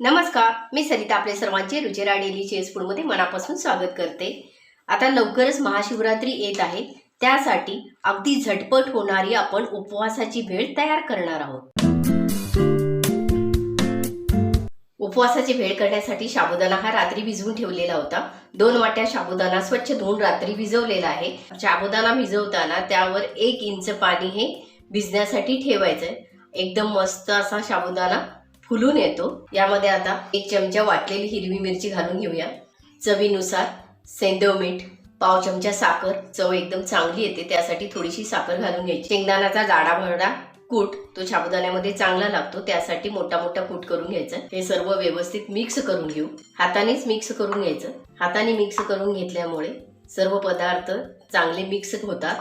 नमस्कार मी सरिता आपले सर्वांचे रुचिरा डेली चेस फूडमध्ये मनापासून स्वागत करते. आता लवकरच महाशिवरात्री येत आहे त्यासाठी अगदी झटपट होणारी आपण उपवासाची भेळ तयार करणार आहोत. उपवासाची भेळ करण्यासाठी साबुदाणा हा रात्री भिजवून ठेवलेला होता. दोन वाट्या साबुदाणा स्वच्छ धुवून रात्री भिजवलेला आहे. साबुदाणा भिजवताना त्यावर एक इंच पाणी हे भिजण्यासाठी ठेवायचंय. एकदम मस्त असा साबुदाणा फुलून येतो. यामध्ये आता एक चमचा वाटलेली हिरवी मिरची घालून घेऊया. चवीनुसार सेंदव मीठ पाव चमचा साखर चव एकदम चांगली येते त्यासाठी थोडीशी साखर घालून घ्यायची. शेंगदाण्याचा जाडा भरडा कूट तो साबुदाण्यामध्ये चांगला लागतो त्यासाठी मोठा मोठा कूट करून घ्यायचा. हे सर्व व्यवस्थित मिक्स करून घेऊ. हातानेच मिक्स करून घ्यायचं. हाताने मिक्स करून घेतल्यामुळे सर्व पदार्थ चांगले मिक्स होतात.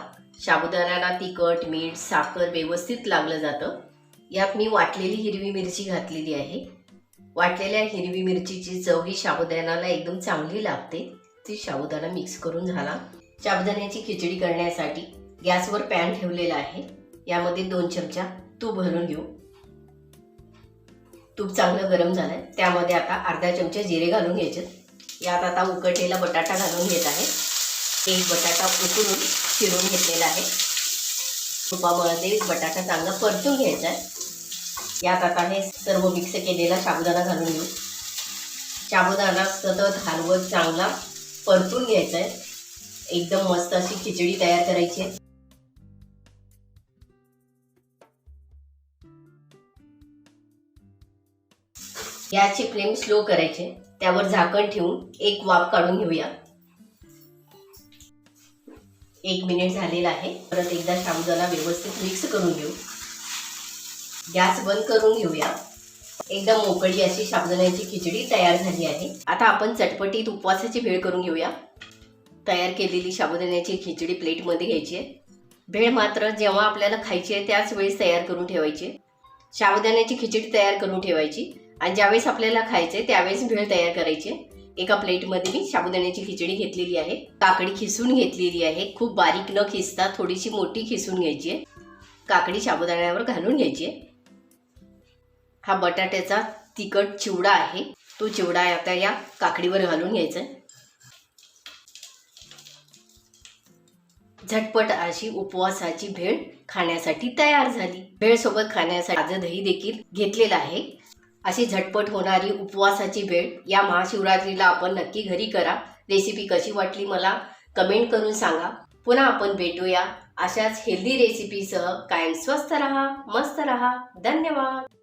साबुदाण्याला तिखट मीठ साखर व्यवस्थित लागलं जातं. यात मी वाटलेली हिरवी मिरची घातलेली आहे. वाटलेल्या हिरवी मिरचीची चव ही साबुदाण्याला एकदम चांगली लागते. ती साबुदाणा मिक्स करून झाला. साबुदाण्याची खिचडी करण्यासाठी गॅसवर पॅन ठेवलेला आहे. यामध्ये दोन चमचा तूप भरून घेऊ. तूप चांगलं गरम झालंय. त्यामध्ये आता अर्धा चमचा जिरे घालून घ्यायचे. यात आता उकटलेला बटाटा घालून घेत आहे. एक बटाटा उकळून चिरून घेतलेला आहे. तुपामध्ये बटाटा चांगला परतून घ्यायचा आहे. यात आता हे सर्व मिक्स केलेला साबुदाणा घालून घेऊ. साबुदाणा सतत हलवत चांगला परतून घ्यायचा आहे. एकदम मस्त अशी खिचडी तयार करायची आहे. गॅसची फ्लेम स्लो करायचे त्यावर झाकण ठेवून एक वाफ काढून घेऊया. एक मिनिट झालेला आहे. परत एकदा शाबुदाना व्यवस्थित मिक्स करून घेऊ. गॅस बंद करून घेऊया. एकदम मोकळी अशी शाबुदाण्याची खिचडी तयार झाली आहे. आता आपण चटपटीत उपवासाची भेळ करून घेऊया. तयार केलेली साबुदाण्याची खिचडी प्लेटमध्ये घ्यायची आहे. भेळ मात्र जेव्हा आपल्याला खायची आहे त्याच वेळेस तयार करून ठेवायची आहे. साबुदाण्याची खिचडी तयार करून ठेवायची. आणि ज्यावेळेस आपल्याला खायचे त्यावेळेस भेळ तयार करायची आहे. एका प्लेटमध्ये मी साबुदाण्याची खिचडी घेतलेली आहे. काकडी खिसून घेतलेली आहे. खूप बारीक न खिसता थोडीशी मोठी खिसून घ्यायची आहे. काकडी साबुदाण्यावर घालून घ्यायची आहे. हा बटाट्याचा तिखट चिवडा आहे. तो चिवडा आता या काकडीवर घालून घ्यायचा झटपट अशी उपवासाची भेळ खाण्यासाठी तयार झाली. भेळ सोबत खाण्यासाठी ताजं दही देखील घेतलेलं आहे. अशी झटपट होणारी उपवासाची भेट या महाशिवरात्रीला आपण नक्की घरी करा. रेसिपी कशी वाटली मला कमेंट करून सांगा. पुन्हा आपण भेटूया अशाच हेल्दी रेसिपीसह कायम स्वस्त रहा मस्त रहा. धन्यवाद.